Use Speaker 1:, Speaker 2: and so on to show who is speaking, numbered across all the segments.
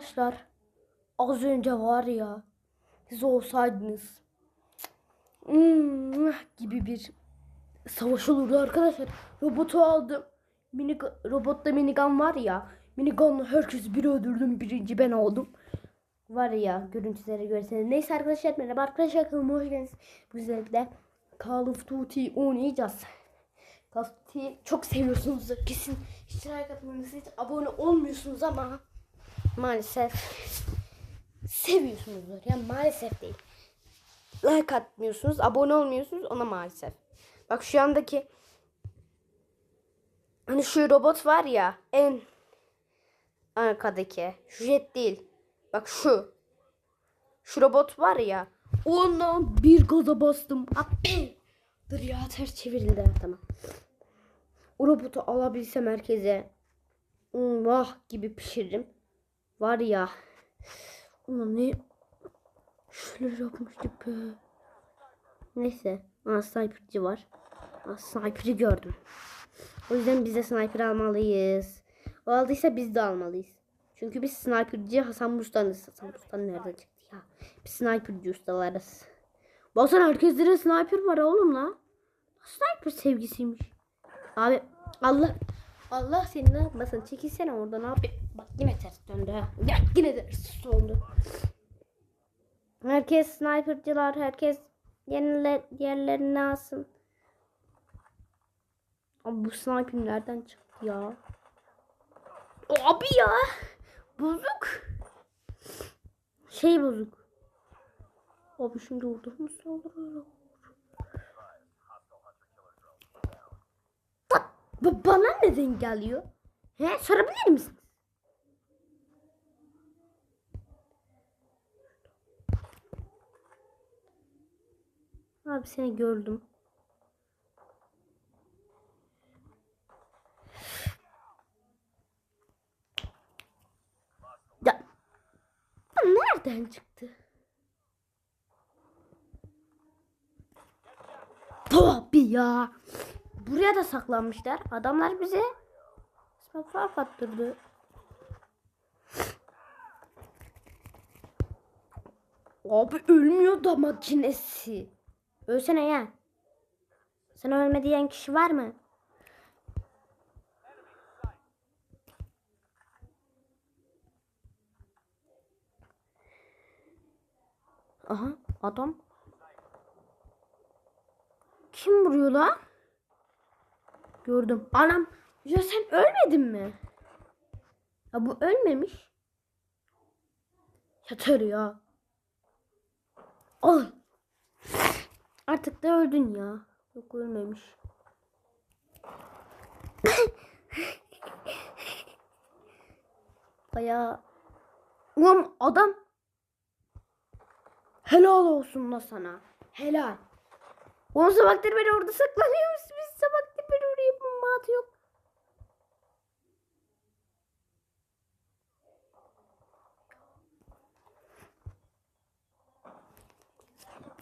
Speaker 1: Arkadaşlar az önce var ya siz olsaydınız hmm, gibi bir savaş olurdu arkadaşlar. Robotu aldım. Mini, robotta minigun var ya. Minigunla herkes bir öldürdüm. Birinci ben oldum. Var ya görüntüleri görseniz. Neyse arkadaşlar merhaba arkadaşlar kanalıma hoş geldiniz. Bu sefer Call of Duty oynayacağız. Call of Duty çok seviyorsunuz. Kesin hiç like atmanızı hiç abone olmuyorsunuz ama maalesef seviyorsunuzdur. Yani maalesef değil. Like atmıyorsunuz, abone olmuyorsunuz ona maalesef. Bak şu andaki hani şu robot var ya en arkadaki. Şu jet değil. Bak şu. Şu robot var ya. Ondan bir gaza bastım. Dur ya ters çevrildi. Tamam. O robotu alabilsem herkese vah gibi pişiririm. Var ya. Ulan ne şöyle yapmıştık be. Neyse. Aa, sniperci var. Aa, sniper'i gördüm. O yüzden biz de sniper almalıyız. O aldıysa biz de almalıyız. Çünkü biz sniperci Hasan Bustan'ız. Hasan Bustan nereden çıktı ya? Biz sniperci ustalarız. Baksana herkeslere sniper var oğlum la. Sniper sevgisiymiş. Abi Allah Allah seni ne yapmasın. Çekilsene oradan abi. Bak yine ters döndü ha. Ya yine ters oldu. Herkes snipercılar, herkes yerler, yerlerini alsın. Abi bu sniper nereden çıktı ya? Abi ya. Bozuk. Şey bozuk. Abi şimdi orada mı saldırıyor? Ba- bana neden geliyor? He sorabilir misin? Abi seni gördüm. Ya bu nereden çıktı? Abi ya. Buraya da saklanmışlar. Adamlar bize fark attırdı. Abi ölmüyor da makinesi. Ölsene ya. Sen ölme diyen kişi var mı? Aha adam. Kim vuruyor lan? Gördüm. Anam ya sen ölmedin mi? Ya bu ölmemiş. Yeter ya. Al. Artık da öldün ya. Yok ölmemiş. Baya Ulan adam Helal olsun da sana. Helal. On sabahtır beni orada saklanıyormuş. Biz sabahtır beni oraya bomba atıyor.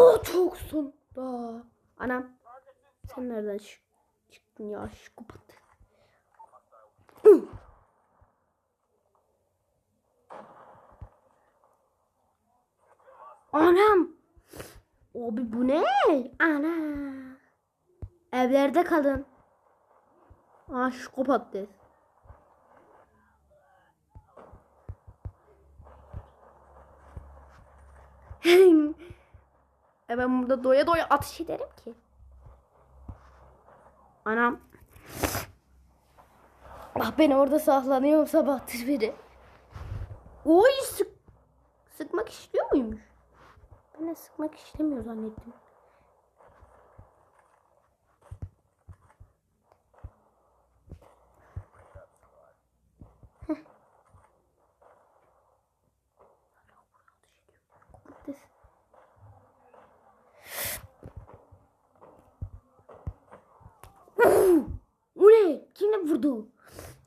Speaker 1: Oh çoksun da. Anam. Sen nereden çık- çıktın ya şu kapat. Anam. Abi bu ne? Ana. Evlerde kalın. Aa şu kapattı. e ben burada doya doya atış ederim ki. Anam. Ah ben orada saklanıyorum sabahtır beri. Oy sık sıkmak istiyor muymuş? Ben de sıkmak istemiyor zannettim. Heh. O Kimle vurdu?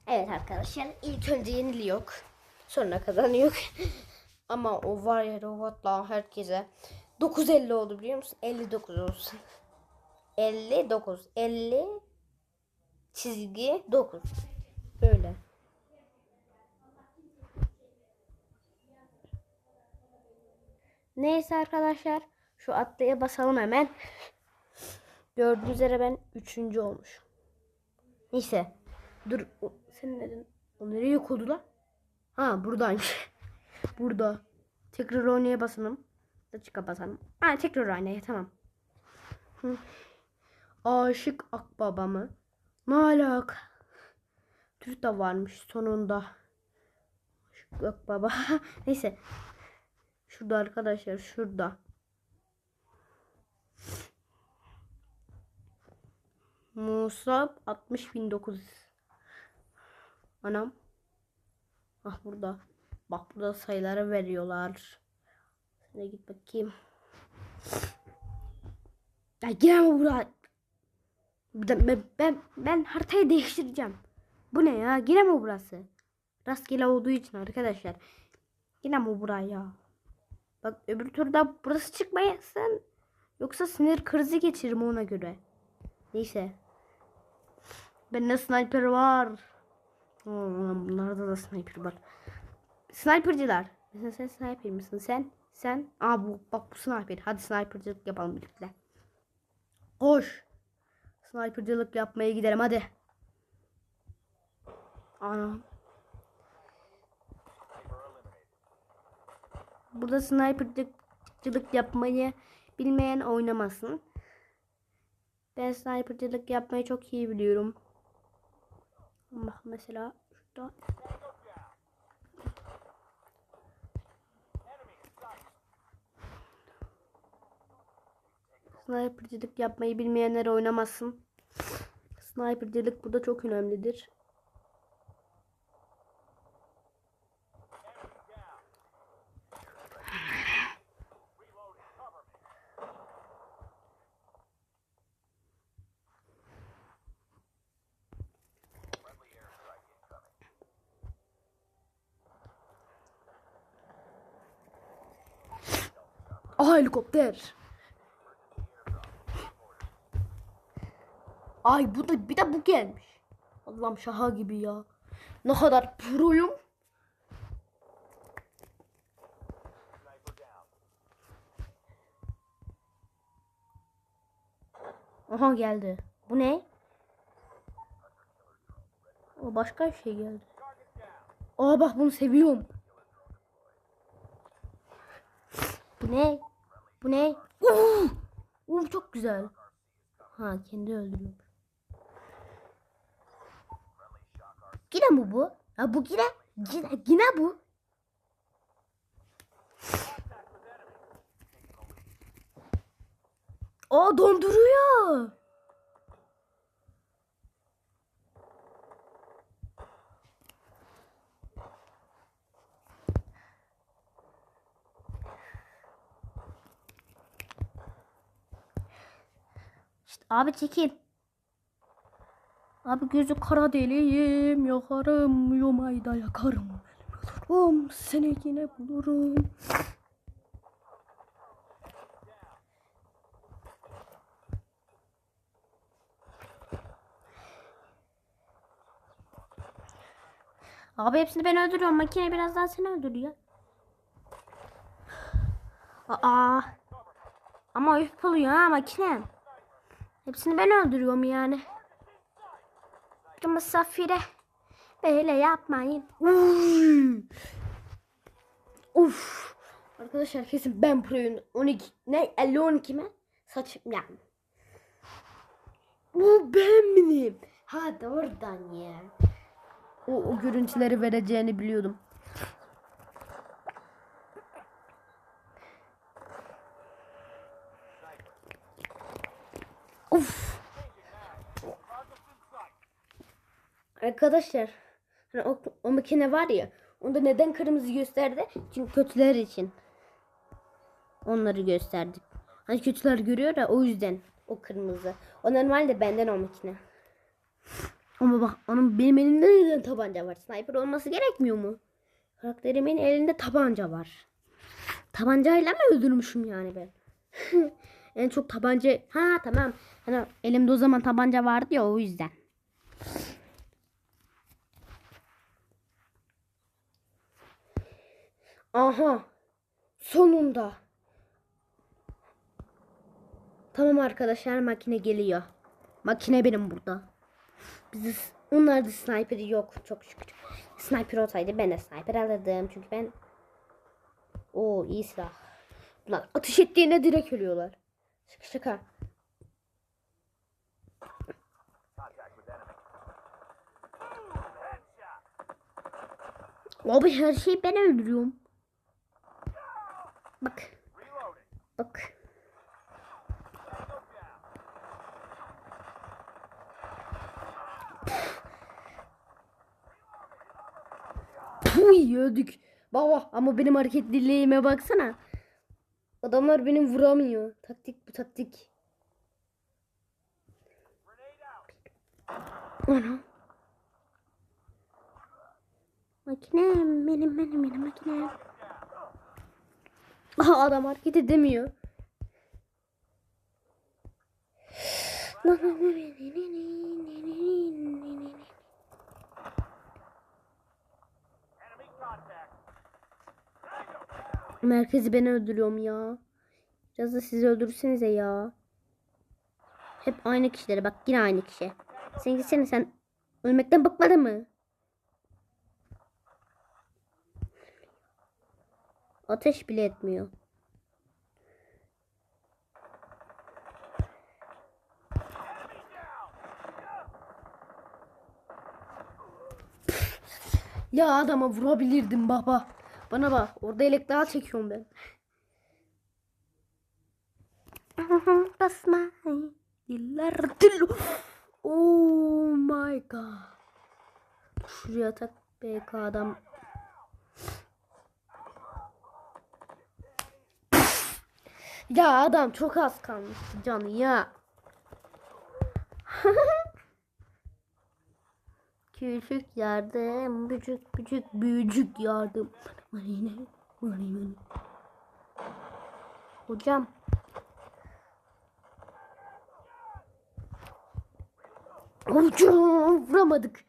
Speaker 1: Evet arkadaşlar ilk önce yeniliyor. Sonra kazanıyor. Ama o var ya robotla herkese 9.50 oldu biliyor musun? 59 olsun. 59. 50 çizgi 9. Böyle. Neyse arkadaşlar. Şu atlaya basalım hemen. Gördüğünüz üzere ben üçüncü olmuşum. Neyse. Dur. o- Sen neden? O nereye koydu lan? Ha buradaymış. Burada. Tekrar oynaya basalım. Açık basalım. Ha tekrar oynaya tamam. Aşık Akbaba mı? Ne alaka? Türk de varmış sonunda. Aşık Akbaba. Neyse. Şurada arkadaşlar şurada. Musa 60.900. Anam. Ah burada. Bak burada sayıları veriyorlar. Şuna git bakayım. Ya gireme buraya. Ben, ben, ben, haritayı değiştireceğim. Bu ne ya? Yine mi burası? Rastgele olduğu için arkadaşlar. Yine mi buraya? Bak öbür turda burası çıkmayasın. Yoksa sinir krizi geçiririm ona göre. Neyse. Bende sniper var. Hmm, bunlarda da sniper var. Sniperciler. Mesela sen sniper misin? Sen? Sen? Aa bu bak bu sniper. Hadi snipercilik yapalım birlikte. Koş. Snipercilik yapmaya gidelim hadi. Ana. Burada snipercilik yapmayı bilmeyen oynamasın. Ben snipercilik yapmayı çok iyi biliyorum. Bak mesela şurada. Snipercilik yapmayı bilmeyenler oynamasın. Snipercilik burada çok önemlidir. Helikopter. Ay bu da bir de bu gelmiş. Allah'ım şaha gibi ya. Ne kadar proyum. Aha geldi. Bu ne? O başka bir şey geldi. Aa bak bunu seviyorum. Bu ne? Bu ne? Uh! Uh çok güzel. Ha kendi öldürüyor. Yine mi bu? Ha bu yine. Yine, yine bu. Aa donduruyor. İşte abi çekil. Abi gözü kara deliyim yakarım yomayı da yakarım. Bulurum seni yine bulurum. Abi hepsini ben öldürüyorum. Makine biraz daha seni öldürüyor. Aa. Ama üf oluyor ha makine. Hepsini ben öldürüyorum yani. Bir misafire böyle yapmayın. Uy. Uf. Arkadaşlar kesin ben proyum. 12 ne 50 12 mi? Saçım yani. Bu benim. Hadi oradan ya. O, o görüntüleri vereceğini biliyordum. Uf. Arkadaşlar hani o, o makine var ya onda neden kırmızı gösterdi? Çünkü kötüler için. Onları gösterdik. Hani kötüler görüyor da o yüzden o kırmızı. O normalde benden o makine. Ama bak onun benim elimde neden tabanca var? Sniper olması gerekmiyor mu? Karakterimin elinde tabanca var. Tabancayla mı öldürmüşüm yani ben? en çok tabanca... Ha tamam. Hani elimde o zaman tabanca vardı ya o yüzden. Aha. Sonunda. Tamam arkadaşlar makine geliyor. Makine benim burada. Biz onlarda sniper yok çok şükür. Sniper olsaydı ben de sniper alırdım. Çünkü ben o iyi silah. Bunlar ateş ettiğine direkt ölüyorlar. Şaka şaka. Abi her şeyi ben öldürüyorum. Bak. Bak. Uy öldük. Baba ama benim hareketliliğime baksana. Adamlar beni vuramıyor. Taktik bu taktik. Ana. Makinem benim benim benim makinem. Aha adam hareket edemiyor. Merkezi ben öldürüyorum ya. Biraz da siz öldürsenize ya. Hep aynı kişilere bak yine aynı kişi. Sen gitsene sen ölmekten bıkmadın mı? Ateş bile etmiyor. Ya adama vurabilirdim baba. Bana bak orada elek daha çekiyorum ben. Basma. Yıllardır. Oh my god. Şuraya tak BK adam. Ya adam çok az kalmış canı ya. Küçük yardım, büyük küçük büyücük yardım. Hocam. Hocam vuramadık.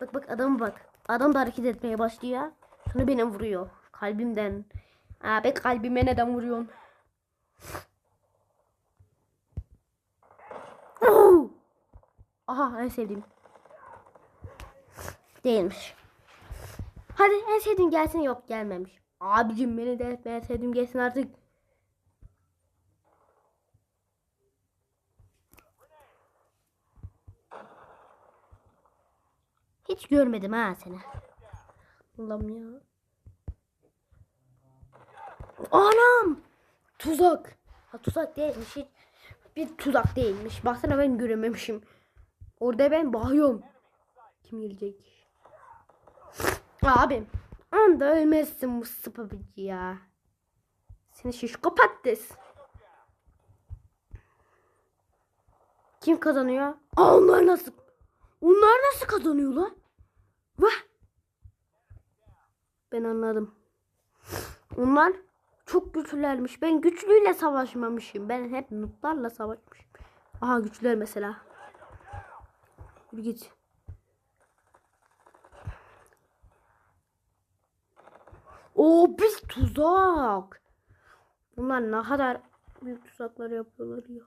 Speaker 1: Bak bak adama bak. Adam da hareket etmeye başlıyor. Sonra beni vuruyor. Kalbimden. Abi kalbime neden vuruyorsun? Oh! Aha en sevdiğim. Değilmiş. Hadi en sevdiğim gelsin yok gelmemiş. Abicim beni de en sevdiğim gelsin artık. Hiç görmedim ha seni. Allah'ım ya. Anam! Tuzak. Ha tuzak değilmiş. Hiç bir tuzak değilmiş. Baksana ben görememişim. Orada ben bakıyorum. Kim gelecek? Abi. Anda ölmezsin Mustafa Bici ya. Seni şişko patates. Kim kazanıyor? Aa, onlar nasıl? Onlar nasıl kazanıyor lan? Vah. Ben anladım. Onlar çok güçlülermiş. Ben güçlüyle savaşmamışım. Ben hep nutlarla savaşmışım. Aha güçlüler mesela. Yürü git. Oo biz tuzak. Bunlar ne kadar büyük tuzaklar yapıyorlar ya.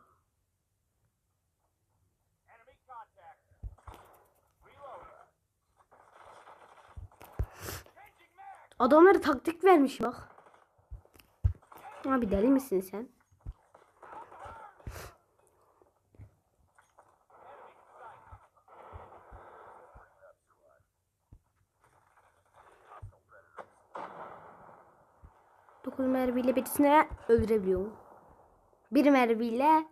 Speaker 1: Adamlara taktik vermiş bak. Abi deli misin sen? Dokuz mermiyle birisine öldürebiliyorum. Bir mermiyle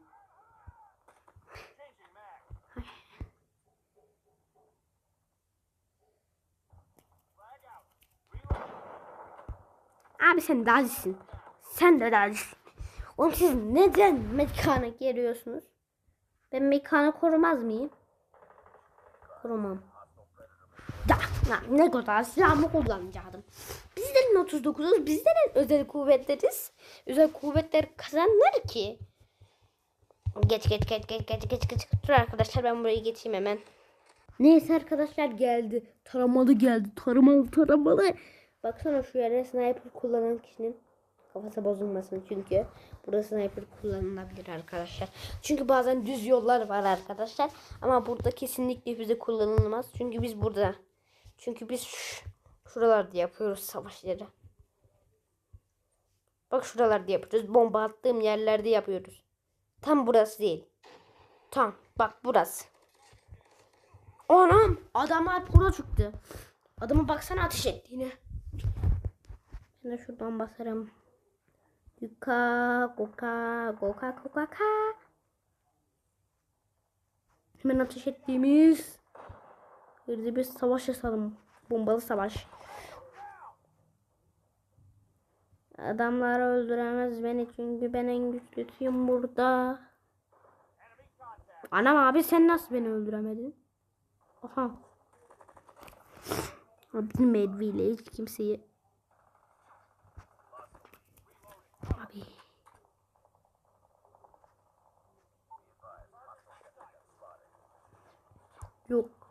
Speaker 1: Abi sen dazisin. Sen de dazisin. Oğlum siz neden mekana geliyorsunuz? Ben mekanı korumaz mıyım? Korumam. Da, ne kadar silahımı kullanacaktım. Bizlerin 39'uz, bizlerin özel kuvvetleriz. Özel kuvvetler kazanır ki. Geç geç geç geç geç geç geç. Dur arkadaşlar ben burayı geçeyim hemen. Neyse arkadaşlar geldi. Taramalı geldi. Taramalı taramalı. Baksana şu yere sniper kullanan kişinin Kafası bozulmasın çünkü burada sniper kullanılabilir arkadaşlar. Çünkü bazen düz yollar var arkadaşlar. Ama burada kesinlikle bize kullanılmaz. Çünkü biz burada. Çünkü biz ş- şuralarda yapıyoruz savaşları. Bak şuralarda yapıyoruz. Bomba attığım yerlerde yapıyoruz. Tam burası değil. Tam bak burası. Anam adamlar pro çıktı. Adama baksana ateş ettiğine. Ben de şuradan basarım. Yuka, goka, goka, goka, ka. Hemen ateş ettiğimiz bir bir savaş yasalım. Bombalı savaş. Adamlar öldüremez beni çünkü ben en güçlüsüyüm burada. Anam abi sen nasıl beni öldüremedin? Aha. Abi Medvi ile hiç kimseyi Abi. Yok.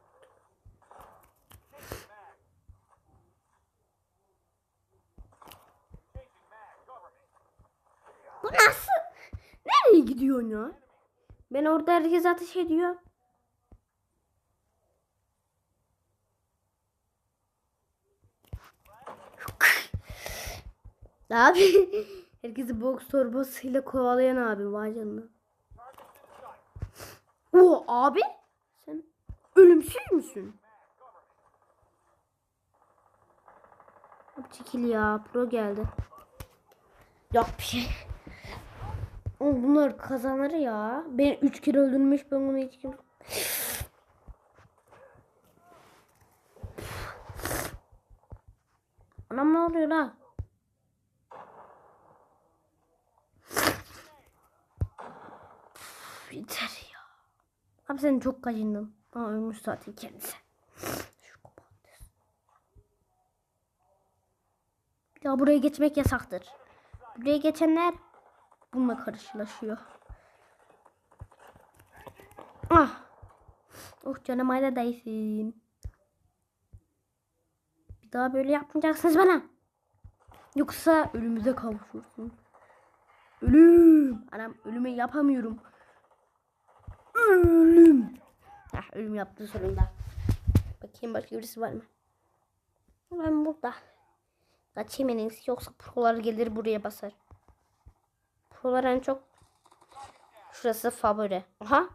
Speaker 1: Nasıl? Nereye gidiyorsun ya? Ben orada herkes ateş ediyor. Abi herkesi boks torbasıyla kovalayan abi vay canına. O abi sen ölümsüz müsün? Çekil ya pro geldi. Yok bir şey. Oğlum bunlar kazanır ya. Ben 3 kere öldürmüş ben bunu hiç kim... Anam ne oluyor la? Yeter ya. Abi sen çok kaçındın. Aa ölmüş zaten kendisi. Daha buraya geçmek yasaktır. Buraya geçenler bununla karşılaşıyor. Ah. Oh canım ayda değsin. Bir daha böyle yapmayacaksınız bana. Yoksa ölümüze kavuşursun. Ölüm. Anam ölümü yapamıyorum. Ölüm. Heh, ölüm yaptı sonunda. Bakayım başka birisi var mı? Ben burada. Kaçayım en yoksa prolar gelir buraya basar. Prolar en çok şurası favori. Aha.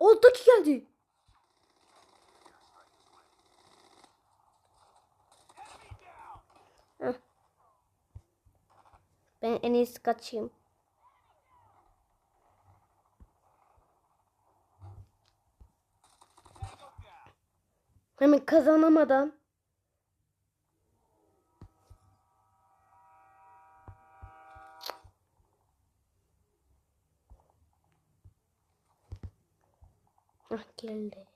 Speaker 1: Alttaki geldi. Ben en iyisi kaçayım. Hemen kazanamadan. Ah geldi.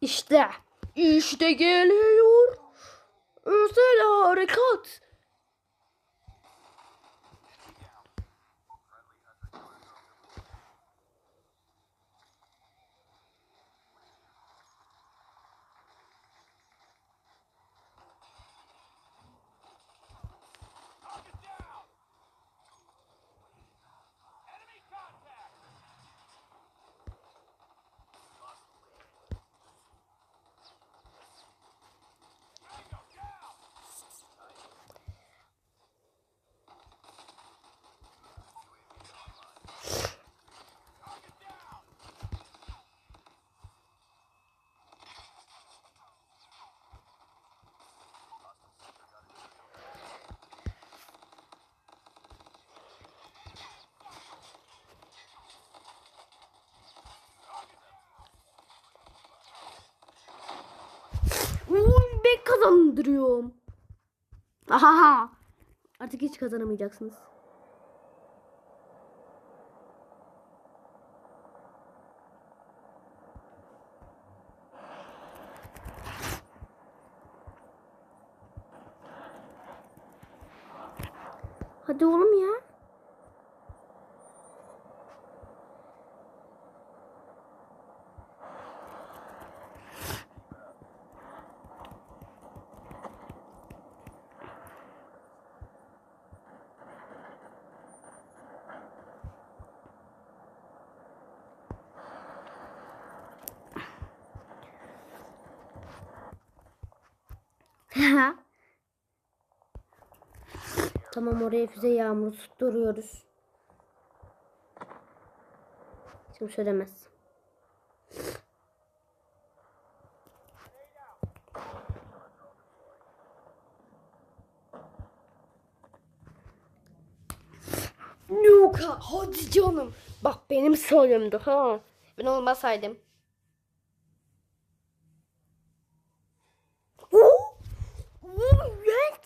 Speaker 1: İşte. İşte geliyor. Özel harekat. Uy, ben kazandırıyorum. Ahaha. Artık hiç kazanamayacaksınız. Hadi oğlum ya. Tamam oraya füze yağmuru tutturuyoruz. Şimdi söylemez. Luka hadi canım. Bak benim soyumdu ha. Ben olmasaydım. Oo! Evet.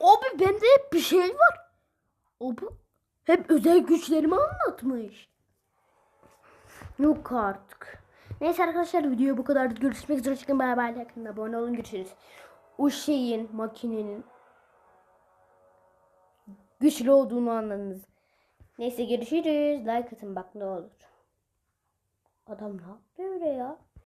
Speaker 1: Abi bende hep bir şey var. Abi hep özel güçlerimi anlatmış. Yok artık. Neyse arkadaşlar video bu kadar. Görüşmek üzere. Çıkın beraber yakında abone olun. Görüşürüz. O şeyin makinenin güçlü olduğunu anladınız. Neyse görüşürüz. Like atın bak ne olur. Adam ne yapıyor ya?